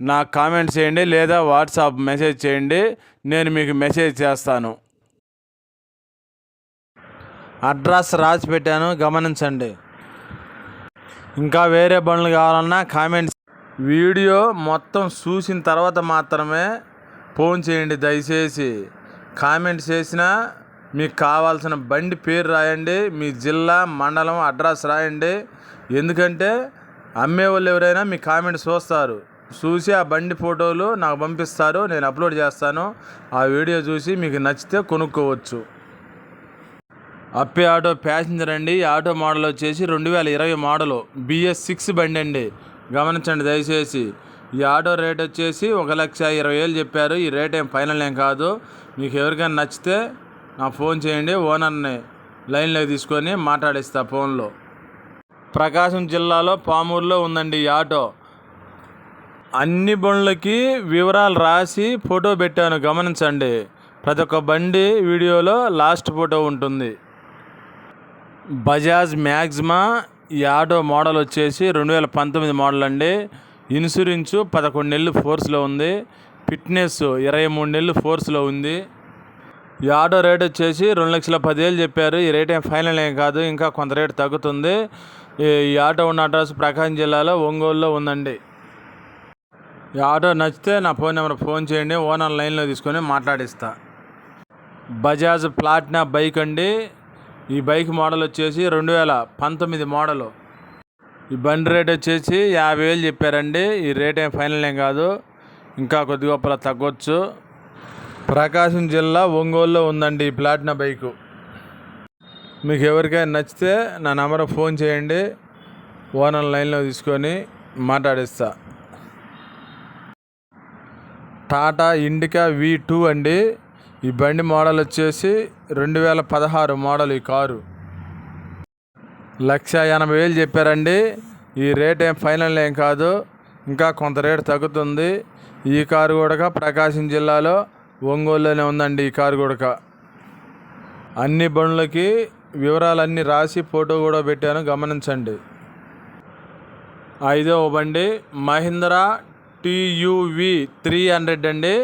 నాకు కామెంట్ చేయండి లేదా వాట్సాప్ మెసేజ్ చేయండి నేను మీకు మెసేజ్ చేస్తాను. అడ్రస్ రాసి పెట్టాను గమనించండి. ఇంకా వేరే బండ్లు కావాలన్నా కామెంట్స్. వీడియో మొత్తం చూసిన తర్వాత మాత్రమే ఫోన్ చేయండి దయచేసి. కామెంట్ చేసినా మీకు కావాల్సిన బండి పేరు రాయండి మీ జిల్లా మండలం అడ్రస్ రాయండి. ఎందుకంటే అమ్మే వాళ్ళు ఎవరైనా మీ కామెంట్ చూస్తారు. చూసి ఆ బండి ఫోటోలు నాకు పంపిస్తారు నేను అప్లోడ్ చేస్తాను. ఆ వీడియో చూసి మీకు నచ్చితే కొనుక్కోవచ్చు. అప్పే ఆటో ప్యాసింజర్ అండి. ఈ ఆటో మోడల్ వచ్చేసి రెండు వేల ఇరవై మోడలు బిఎస్ సిక్స్ బండి అండి. గమనించండి దయచేసి. ఈ ఆటో రేట్ వచ్చేసి ఒక లక్ష ఇరవై వేలు చెప్పారు. ఈ రేట్ ఏం ఫైనల్ ఏం కాదు. మీకు ఎవరికైనా నచ్చితే నా ఫోన్ చేయండి ఓనర్ని లైన్లోకి తీసుకొని మాట్లాడిస్తా ఫోన్లో. ప్రకాశం జిల్లాలో పామూరులో ఉందండి ఈ ఆటో. అన్ని బండ్లకి వివరాలు రాసి ఫోటో పెట్టాను గమనించండి. ప్రతి ఒక్క బండి వీడియోలో లాస్ట్ ఫోటో ఉంటుంది. బజాజ్ మ్యాగ్జిమా ఈ ఆటో మోడల్ వచ్చేసి రెండు వేల పంతొమ్మిది మోడల్ అండి. ఇన్సూరెన్సు పదకొండు నెలలు ఫోర్స్లో ఉంది. ఫిట్నెస్ ఇరవై మూడు నెలలు ఫోర్స్లో ఉంది. ఈ ఆటో రేట్ వచ్చేసి రెండు లక్షల పదివేలు చెప్పారు. ఈ రేట్ ఏం ఫైనల్ ఏం కాదు ఇంకా కొంత రేట్ తగ్గుతుంది. ఈ- ఈ ఆటో ఉన్న అడ్రస్ ప్రకాశం జిల్లాలో ఒంగోలులో ఉందండి. ఈ ఆటో నచ్చితే నా ఫోన్ నెంబర్ ఫోన్ చేయండి ఓనర్ లైన్లో తీసుకొని మాట్లాడిస్తా. బజాజ్ ప్లాటినా బైక్ అండి. ఈ బైక్ మోడల్ వచ్చేసి రెండు వేల పంతొమ్మిది మోడలు. ఈ బండి రేట్ వచ్చేసి యాభై వేలు చెప్పారండి. ఈ రేట్ ఏం ఫైనల్ ఏం కాదు. ఇంకా కొద్ది గొప్పలా తగ్గొచ్చు. ప్రకాశం జిల్లా ఒంగోలులో ఉందండి ఈ ప్లాటినా బైకు. మీకు ఎవరికైనా నచ్చితే నా నెంబర్ ఫోన్ చేయండి ఓనర్ లైన్లో తీసుకొని మాట్లాడిస్తా. టాటా ఇండికా వి టూ అండి. ఈ బండి మోడల్ వచ్చేసి రెండు వేల పదహారు మోడల్ ఈ కారు. లక్ష ఎనభై వేలు చెప్పారండి. ఈ రేట్ ఏం ఫైనల్ ఏం కాదు. ఇంకా కొంత రేటు తగ్గుతుంది. ఈ కారు కూడా ప్రకాశం జిల్లాలో ఒంగోలులోనే ఉందండి ఈ కారు కూడా అన్ని బండ్లకి వివరాలన్నీ రాసి ఫోటో కూడా పెట్టాను. గమనించండి. ఐదో బండి మహీంద్రా టీయూవి త్రీ హండ్రెడ్ అండి.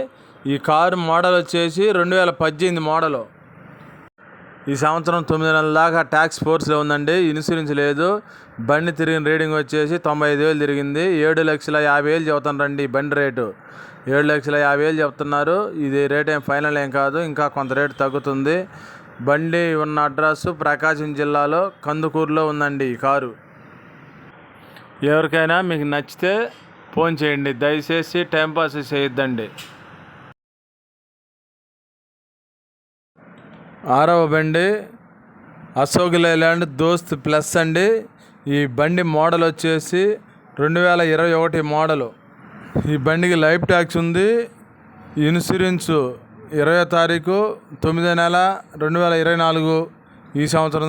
ఈ కారు మోడల్ వచ్చేసి రెండు వేల పద్దెనిమిది మోడలు. ఈ సంవత్సరం తొమ్మిది నెలల దాకా ట్యాక్స్ ఫోర్స్లో ఉందండి. ఇన్సూరెన్స్ లేదు. బండి తిరిగిన రీడింగ్ వచ్చేసి తొంభై ఐదు వేలు తిరిగింది. ఏడు లక్షల యాభై వేలు చెబుతున్నారండి బండి రేటు. ఏడు లక్షల యాభై వేలు చెప్తున్నారు ఇది రేట్ ఏం ఫైనల్ ఏం కాదు. ఇంకా కొంత రేటు తగ్గుతుంది. బండి ఉన్న అడ్రస్ ప్రకాశం జిల్లాలో కందుకూరులో ఉందండి ఈ కారు. ఎవరికైనా మీకు నచ్చితే ఫోన్ చేయండి దయచేసి టైంపాస్ చేయొద్దండి. ఆరవ బండి అశోక్ లేలాండ్ దోస్త్ ప్లస్ అండి. ఈ బండి మోడల్ వచ్చేసి రెండు వేల ఇరవై ఒకటి మోడలు. ఈ బండికి లైఫ్ ట్యాక్స్ ఉంది. ఇన్సూరెన్సు ఇరవై తారీఖు తొమ్మిదో నెల రెండు వేల ఇరవై నాలుగు ఈ సంవత్సరం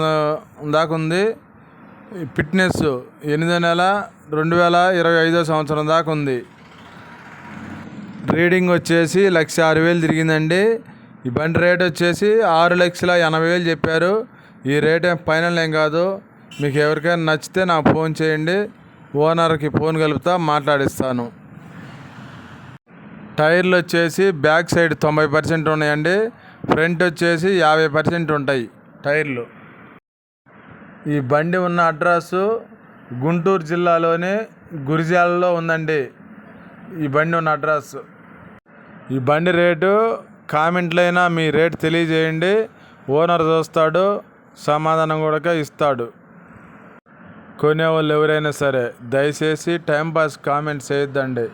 దాకా ఉంది. ఫిట్నెస్ ఎనిమిదో నెల రెండు వేల ఇరవై ఐదో సంవత్సరం దాకా ఉంది. రీడింగ్ వచ్చేసి లక్ష ఆరు వేలు తిరిగిందండి. ఈ బండి రేట్ వచ్చేసి ఆరు లక్షల ఎనభై వేలు చెప్పారు. ఈ రేట్ ఏం ఫైనల్ ఏం కాదు. మీకు ఎవరికైనా నచ్చితే నాకు ఫోన్ చేయండి. ఓనర్కి ఫోన్ కలుపుతా మాట్లాడిస్తాను. టైర్లు వచ్చేసి బ్యాక్ సైడ్ తొంభై పర్సెంట్ ఉన్నాయండి. ఫ్రంట్ వచ్చేసి యాభై పర్సెంట్ ఉంటాయి టైర్లు. ఈ బండి ఉన్న అడ్రస్సు గుంటూరు జిల్లాలోని గురిజాలలో ఉందండి. ఈ బండి ఉన్న అడ్రస్ ఈ బండి రేటు కామెంట్లైనా మీ రేట్ తెలియజేయండి. ఓనర్ చూస్తాడు సమాధానం కూడా ఇస్తాడు. కొనేవాళ్ళు ఎవరైనా సరే దయచేసి టైంపాస్ కామెంట్ చేయొద్దండి.